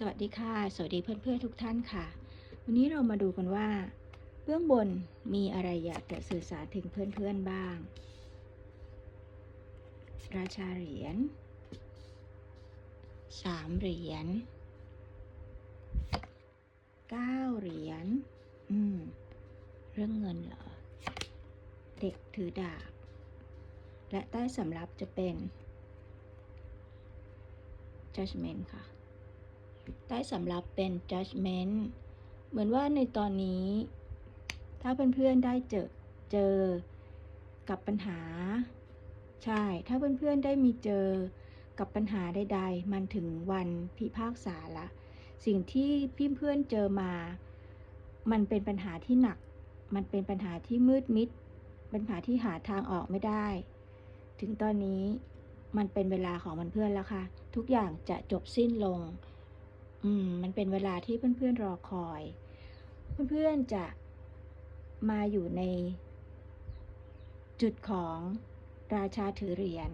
สวัสดีค่ะ สวัสดีเพื่อนๆทุกท่านค่ะ วันนี้เรามาดูกันว่า เบื้องบนมีอะไรอยากจะสื่อสารถึงเพื่อนๆบ้าง ราชาเหรียญสามเหรียญเก้าเหรียญอืม เรื่องเงินเหรอ เด็กถือดาบ และใต้สำรับจะเป็น judgment ค่ะ ใต้สำรับเป็น judgment เหมือนว่าในตอนนี้ ถ้าเพื่อนๆได้เจอเจอกับปัญหา ใช่ ถ้าเพื่อนๆได้มีเจอกับปัญหาใดๆ มันถึงวันพิพากษาละ สิ่งที่พี่เพื่อนเจอมา มันเป็นปัญหาที่หนัก มันเป็นปัญหาที่มืดมิด ปัญหาที่หาทางออกไม่ได้ ถึงตอนนี้มันเป็นเวลาของมันเพื่อนแล้วค่ะ ทุกอย่างจะจบสิ้นลง อืมมันเป็นเวลาที่เพื่อนๆรอคอย เพื่อนๆจะมาอยู่ใน จุดของราชาถือเหรียญ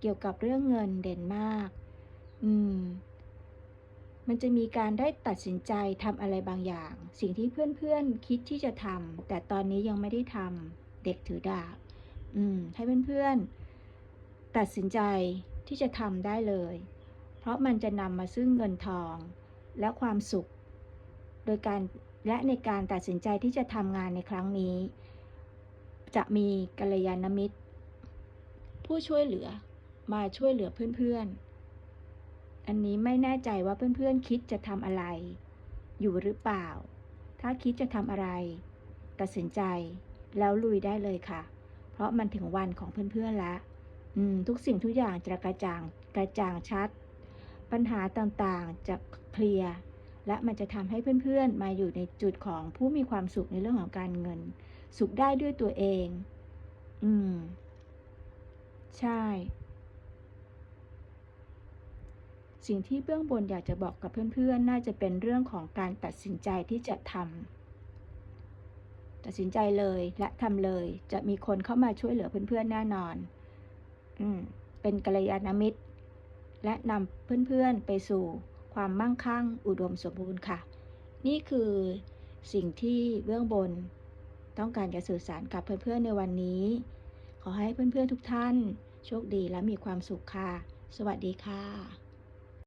เกี่ยวกับเรื่องเงินเด่นมาก อืม มันจะมีการได้ตัดสินใจทำอะไรบางอย่าง สิ่งที่เพื่อนๆคิดที่จะทำแต่ตอนนี้ยังไม่ได้ทำเด็กถือดาบ อืม ให้เพื่อนๆตัดสินใจที่จะทำได้เลย ราะมันจะนำมาซึ่งเงินทอง และความสุข โดยการและในการตัดสินใจที่จะทำงานในครั้งนี้ จะมีกัลยาณมิตร ผู้ช่วยเหลือมาช่วยเหลือเพื่อนๆ อันนี้ไม่แน่ใจว่าเพื่อนๆคิดจะทำอะไร อยู่หรือเปล่า ถ้าคิดจะทำอะไร ตัดสินใจแล้วลุยได้เลยค่ะ เพราะมันถึงวันของเพื่อนๆแล้วทุกสิ่งทุกอย่างจะกระจ่างกระจ่างชัด ปัญหาต่างๆ จะเคลียร์และมันจะทำให้เพื่อนๆ มาอยู่ในจุดของผู้มีความสุขในเรื่องของการเงิน สุขได้ด้วยตัวเอง อืม ใช่ สิ่งที่เบื้องบนอยากจะบอกกับเพื่อนๆ น่าจะเป็นเรื่องของการตัดสินใจที่จะทำตัดสินใจเลยและทำเลย จะมีคนเข้ามาช่วยเหลือเพื่อนๆ แน่นอน อืม เป็นกัลยาณมิตร และนำเพื่อนๆไปสู่ความมั่งคั่งอุดมสมบูรณ์ค่ะ นี่คือสิ่งที่เบื้องบนต้องการจะสื่อสารกับเพื่อนๆในวันนี้ ขอให้เพื่อนๆทุกท่าน โชคดีและมีความสุขค่ะ สวัสดีค่ะ